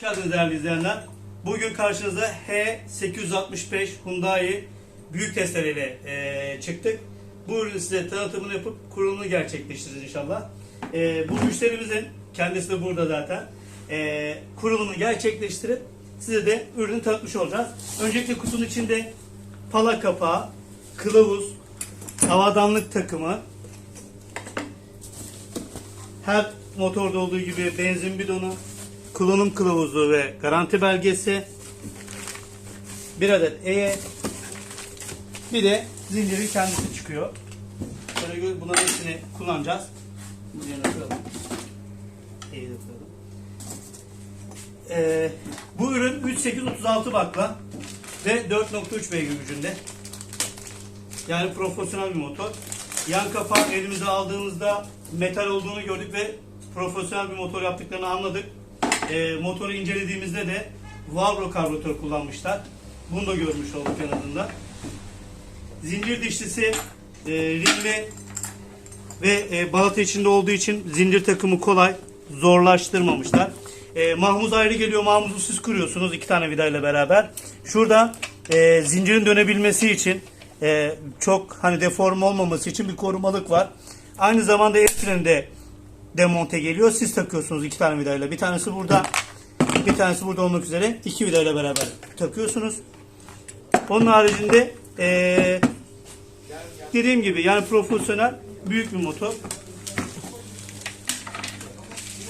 Hoş geldiniz değerli izleyenler. Bugün karşınıza H865 Hyundai büyük testereyle eee çıktık. Bu ürünü size tanıtımını yapıp kurulumunu gerçekleştireceğiz inşallah. Eee, bu müşterimizin, kendisi de burada zaten, eee, kurulumunu gerçekleştirip size de ürünü tanıtmış olacağız. Öncelikle kutunun içinde pala kapağı, kılavuz, havadanlık takımı, her motorda olduğu gibi benzin bidonu, kullanım kılavuzu ve garanti belgesi, bir adet EYE, bir de zincirin kendisi çıkıyor. Böyle bunların hepsini kullanacağız. Yerine koyalım. E'yi de koyalım. Ee, bu ürün 3836 bakla ve 4.3 beygir gücünde. Yani profesyonel bir motor. Yan kapağı elimize aldığımızda metal olduğunu gördük ve profesyonel bir motor yaptıklarını anladık. Ee, motoru incelediğimizde de Vavro karbüratör kullanmışlar. Bunu da görmüş olduk en. Zincir dişlisi e, rimli ve e, balata içinde olduğu için zincir takımı kolay zorlaştırmamışlar. E, mahmuz ayrı geliyor. Mahmuzu siz kuruyorsunuz iki tane vidayla beraber. Şurada e, zincirin dönebilmesi için e, çok hani deform olmaması için bir korumalık var. Aynı zamanda el freni de demonte geliyor. Siz takıyorsunuz iki tane vidayla. Bir tanesi burada, bir tanesi burada olmak üzere iki vidayla beraber takıyorsunuz. Onun haricinde e, dediğim gibi yani profesyonel büyük bir motor.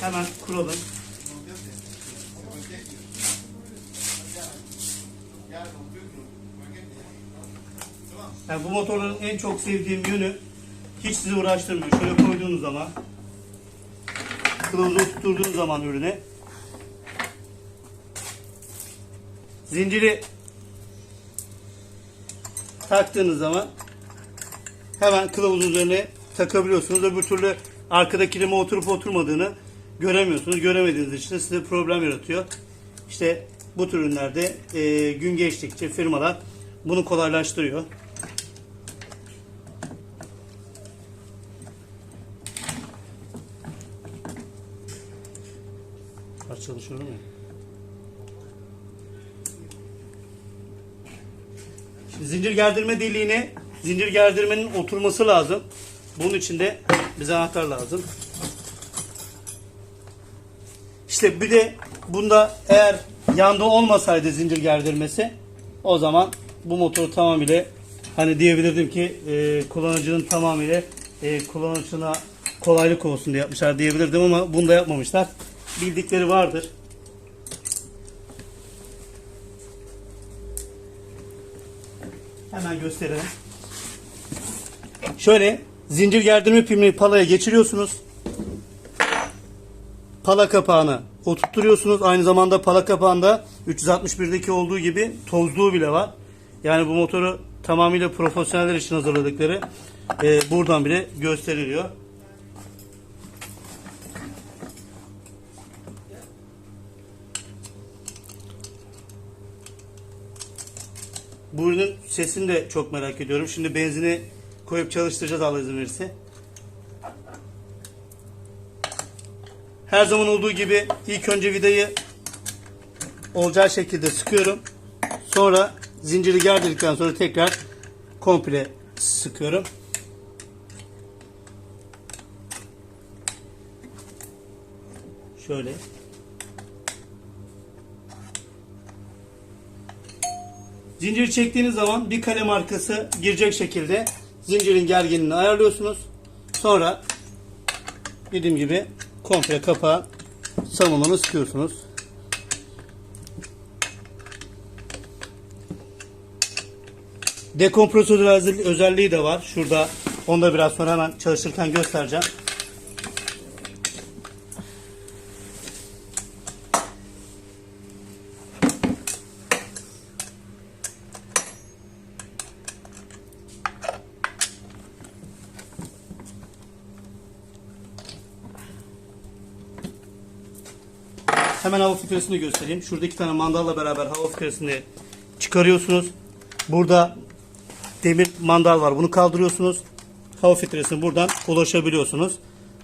Hemen kuralım. Yani bu motorların en çok sevdiğim yönü hiç sizi uğraştırmıyor. Şöyle koyduğunuz zaman kılavuzu tutturduğunuz zaman ürüne zinciri taktığınız zaman hemen kılavuzun üzerine takabiliyorsunuz. Öbür türlü arkadaki kilime oturup oturmadığını göremiyorsunuz. Göremediğiniz için size problem yaratıyor. İşte bu tür ürünlerde e, gün geçtikçe firmalar bunu kolaylaştırıyor. Ya. Şimdi zincir gerdirme deliğine zincir gerdirmenin oturması lazım. Bunun için de bize anahtar lazım. İşte bir de bunda eğer yanda olmasaydı zincir gerdirmesi o zaman bu motoru tamamıyla hani diyebilirdim ki e, kullanıcının tamamıyla e, kullanıcına kolaylık olsun diye yapmışlar diyebilirdim ama bunu da yapmamışlar. Bildikleri vardır. Hemen gösterelim. Şöyle zincir gerdirme pimini palaya geçiriyorsunuz. Pala kapağını oturtturuyorsunuz. Aynı zamanda pala kapağında 361'deki olduğu gibi tozluğu bile var. Yani bu motoru tamamıyla profesyoneller için hazırladıkları e, buradan bile gösteriliyor. Bu ürünün sesini de çok merak ediyorum. Şimdi benzini koyup çalıştıracağız Allah izin verirse. Her zaman olduğu gibi ilk önce vidayı olacağı şekilde sıkıyorum. Sonra zinciri gerdirdikten sonra tekrar komple sıkıyorum. Şöyle. Zinciri çektiğiniz zaman bir kalem arkası girecek şekilde zincirin gerginliğini ayarlıyorsunuz. Sonra dediğim gibi komple kapağı savunmanı sıkıyorsunuz. Dekompresör özel- özelliği de var. Şurada onu da biraz sonra hemen çalışırken göstereceğim. Hemen hava filtresini göstereyim. Şurada iki tane mandalla beraber hava filtresini çıkarıyorsunuz. Burada demir mandal var. Bunu kaldırıyorsunuz. Hava filtresine buradan ulaşabiliyorsunuz.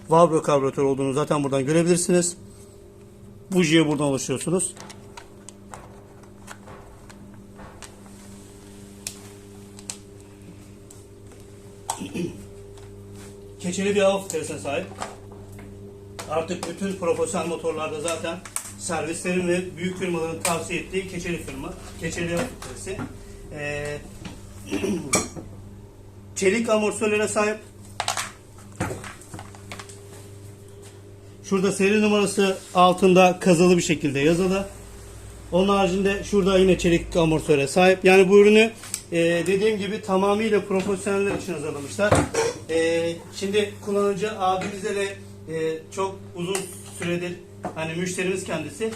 Vabro karbüratör olduğunu zaten buradan görebilirsiniz. bujiye buradan ulaşıyorsunuz. Keçeli bir hava filtresine sahip. Artık bütün profesyonel motorlarda zaten servislerin ve büyük firmaların tavsiye ettiği keçeli firma. Keçeli filtresi. Ee, çelik amortisörlere sahip. Şurada seri numarası altında kazılı bir şekilde yazılı. Onun haricinde şurada yine çelik amortisöre sahip. Yani bu ürünü e, dediğim gibi tamamıyla profesyoneller için hazırlamışlar. E, şimdi kullanıcı abimizle e, çok uzun süredir hani müşterimiz kendisi.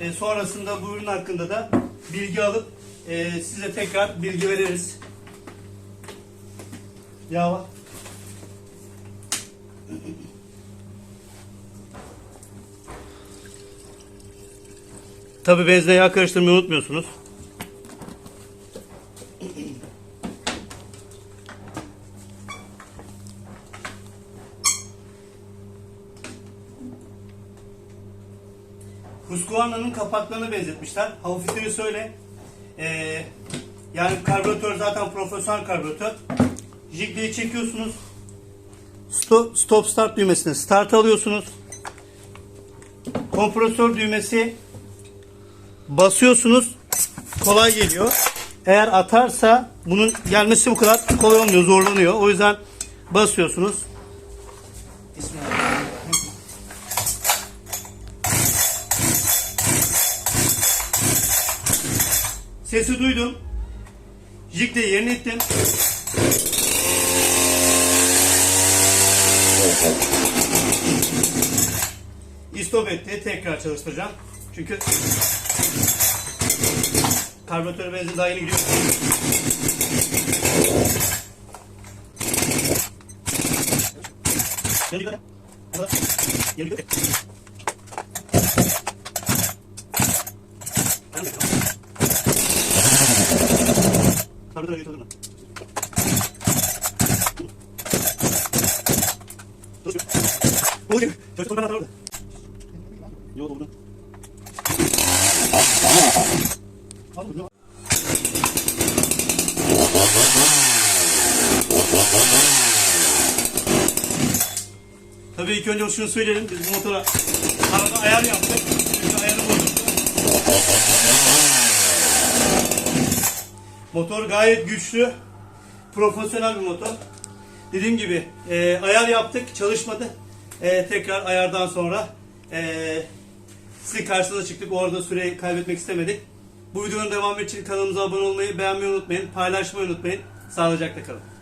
E, sonrasında bu ürün hakkında da bilgi alıp e, size tekrar bilgi veririz. Ya var. Tabi benzine yağ karıştırmayı unutmuyorsunuz. Husqvarna'nın kapaklarını benzetmişler. Hafifleri söyle. Ee, yani karbüratör zaten profesyonel karbüratör. Jigleyi çekiyorsunuz. Stop, stop start düğmesine start alıyorsunuz. Kompresör düğmesi basıyorsunuz kolay geliyor. Eğer atarsa bunun gelmesi bu kadar kolay olmuyor, zorlanıyor. O yüzden basıyorsunuz. Bismillahirrahmanirrahim. Sesi duydum. Jigleyi yerine ittim. İstop etti. Tekrar çalıştıracağım. Çünkü karbüratör benzin daha yeni gidiyor. Gel yukarı. Gel yukarı. Karbüratör yukarı durma. Dur. Bu gibi. Çocuk ben atar orada. Yok oldu. Tabii ilk önce şunu söyleyelim. Biz bu motora arada ayar yaptık. Motor gayet güçlü. Profesyonel bir motor. Dediğim gibi e, ayar yaptık. Çalışmadı. E, tekrar ayardan sonra e, sizin karşınıza çıktık. Orada süreyi kaybetmek istemedik. Bu videonun devamı için kanalımıza abone olmayı, beğenmeyi unutmayın. Paylaşmayı unutmayın. Sağlıcakla kalın.